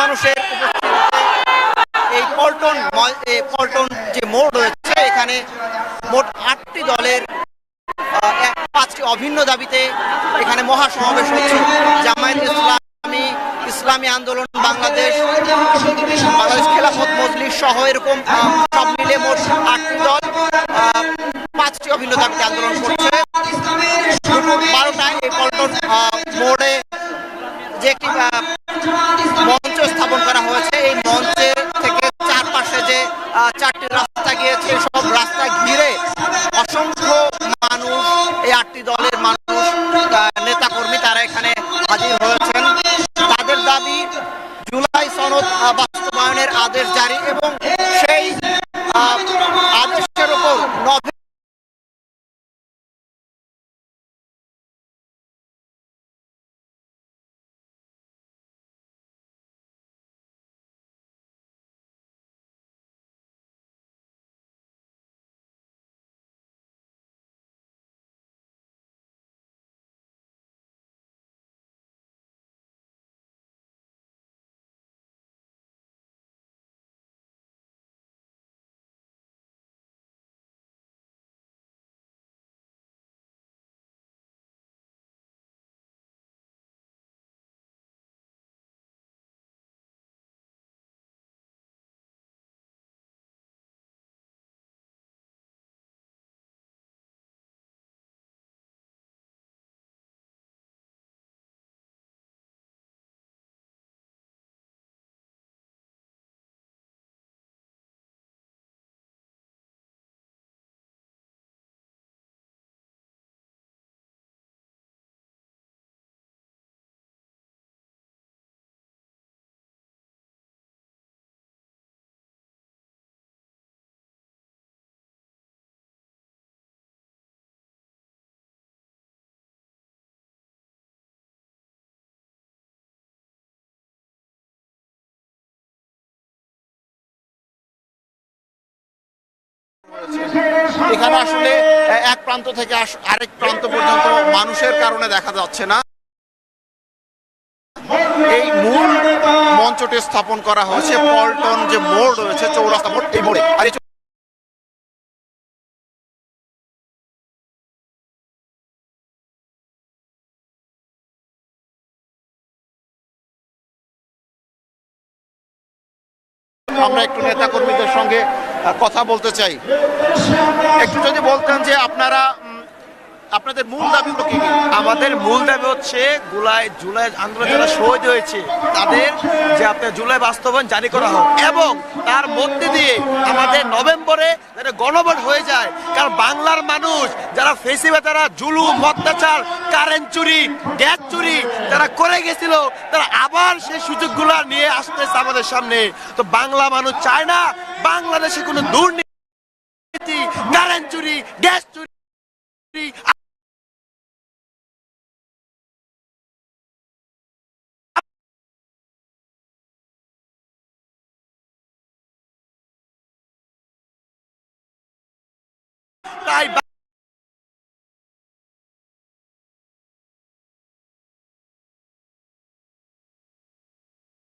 মানুষের এই পল্টন পল্টন যে মোড় রয়েছে, এখানে মোট আটটি দলের পাঁচটি অভিন্ন দাবিতে এখানে মহাসমাবেশ হচ্ছে। জামায়াত ইসলামী ইসলামী আন্দোলন, বাংলাদেশ বাংলাদেশ খেলাফত মজলিস সহ এরকম সব মিলে মোট আটটি দল পাঁচটি অভিন্ন দাবিতে আন্দোলন করছে। বারোটায় এই পল্টন মোড়ে যে একটি চারটি রাস্তা গিয়েছে সব এখানে আসলে এক প্রান্ত থেকে আরেক প্রান্ত পর্যন্ত মানুষের কারণে দেখা যাচ্ছে না। এই মূল মঞ্চটি স্থাপন করা হয়েছে, পল্টন যে মোড় রয়েছে, চৌরাস্তা মোড়, এই মোড়ে। আর আমরা একটু নেতা কর্মীদের সঙ্গে কথা বলতে চাই। একটু যদি বলতেন যে আপনারা আপনাদের মূল দাবিগুলো কি আমাদের মূল দাবি হচ্ছে গুলাই জুলাই আন্দোলন যারা শহীদ হয়েছে, তাদের যে আপনার জুলাই বাস্তবায়ন জারি করা হোক। এবং তার মধ্যে দিয়ে আমাদের নভেম্বরে যাতে গণভোট হয়ে যায়, কারণ বাংলার মানুষ যারা ফেসিবে তারা জুলুম, অত্যাচার, কারেন্ট চুরি, গ্যাস চুরি যারা করে গেছিল, তারা আবার সেই সুযোগগুলো নিয়ে আসতেছে আমাদের সামনে। তো বাংলা মানুষ চায় না বাংলাদেশে কোনো দুর্নীতি, কারেন্ট চুরি, গ্যাস চুরি বা-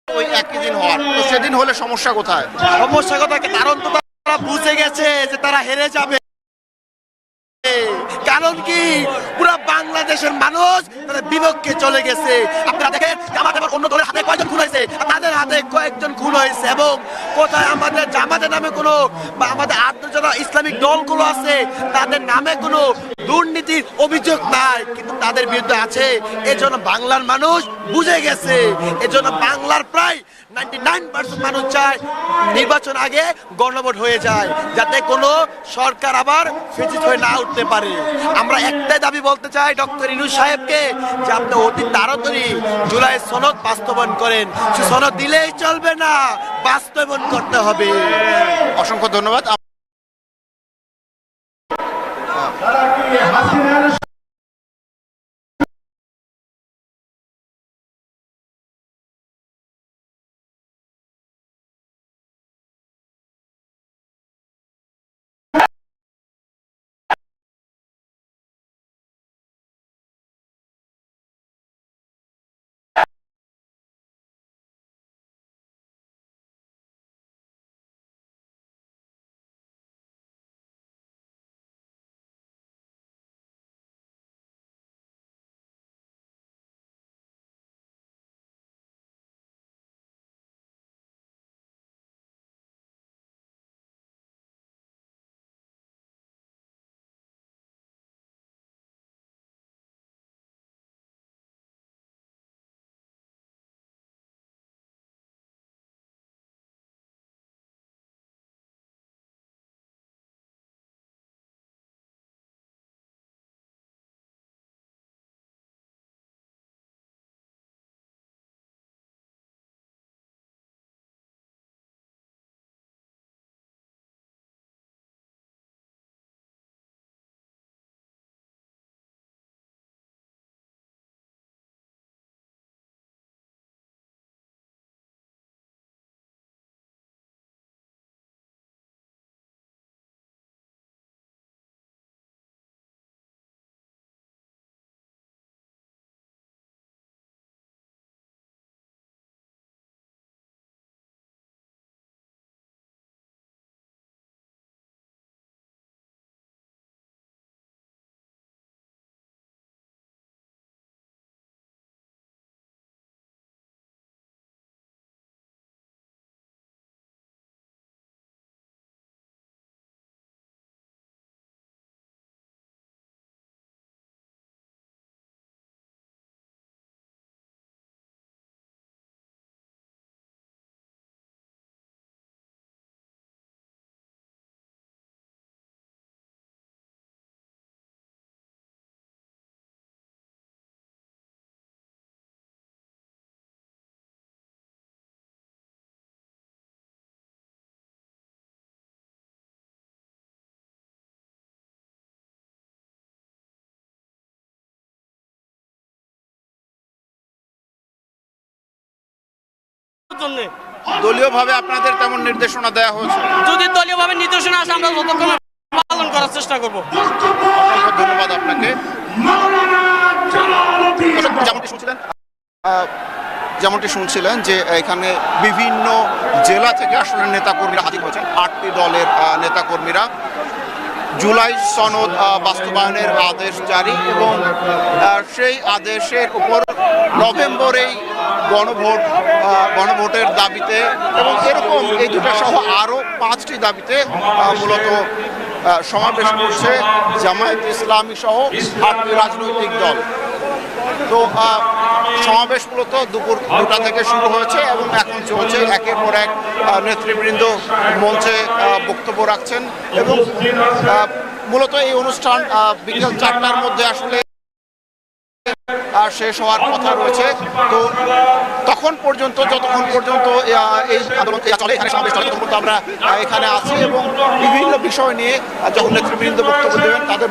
ওই একই দিন হওয়ার। তো সেদিন হলে সমস্যা কোথায়? সমস্যা কথা কারণ তো তারা বুঝে গেছে যে তারা হেরে যাবে। কারণ কি? বাংলাদেশের মানুষ তাদের বিপক্ষে চলে গেছে। আপনারা দেখেন জামাত এবার অন্য দলের হাতে কয়জন খুন হয়েছে? তাদের হাতে কয়েকজন খুন হয়েছে এবং কোথায় আমাদের জামাতের নামে কোনো বা আমাদের যারা ইসলামিক দলগুলো আছে, তাদের নামে কোনো দুর্নীতির অভিযোগ নাই, কিন্তু তাদের বিরুদ্ধে আছে। এজন্য বাংলার মানুষ বুঝে গেছে। এজন্য বাংলার প্রায় নাইনটি নাইন পার্সেন্ট মানুষ চায় নির্বাচন আগে গণভোট হয়ে যায়, যাতে কোনো সরকার আবার ফেজিত হয়ে না উঠতে পারে। আমরা একটাই দাবি বলতে চাই, ডক্টর ইনু সাহেবকে যে আপনি অতি তাড়াতাড়ি জুলাই সনদ বাস্তবায়ন করেন সনদ দিলেই চলবে না, বাস্তবায়ন করতে হবে। অসংখ্য ধন্যবাদ। দলীয়ভাবে আপনাদের তেমন নির্দেশনা দেওয়া হয়েছে? যদি দলীয়ভাবে নির্দেশনা আসে আমরা যতক্ষণ পালন করার চেষ্টা করব। অসংখ্য ধন্যবাদ আপনাকে। যেমনটি শুনছিলেন যেমনটি শুনছিলেন যে এখানে বিভিন্ন জেলা থেকে আসলে নেতাকর্মীরা হাজির হয়েছেন। আটটি দলের নেতাকর্মীরা। জুলাই সনদ বাস্তবায়নের আদেশ জারি এবং সেই আদেশের উপর নভেম্বরেই গণভোট গণভোটের দাবিতে এবং এরকম এই দুটা সহ আরও পাঁচটি দাবিতে মূলত সমাবেশ করছে জামায়াত ইসলামী সহ আটটি রাজনৈতিক দল। তো সমাবেশ মূলত দুপুর দুটা থেকে শুরু হয়েছে এবং এখন চলছে একের পর এক নেতৃবৃন্দ মঞ্চে বক্তব্য রাখছেন এবং মূলত এই অনুষ্ঠান বিকেল চারটার মধ্যে আসলে শেষ হওয়ার কথা রয়েছে। তো তখন পর্যন্ত, যতক্ষণ পর্যন্ত এই আন্দোলন চলে, এখানে সমাবেশ চলে পর্যন্ত আমরা এখানে আছি এবং বিভিন্ন বিষয় নিয়ে যখন নেতৃবৃন্দ বক্তব্য দেবেন, তাদের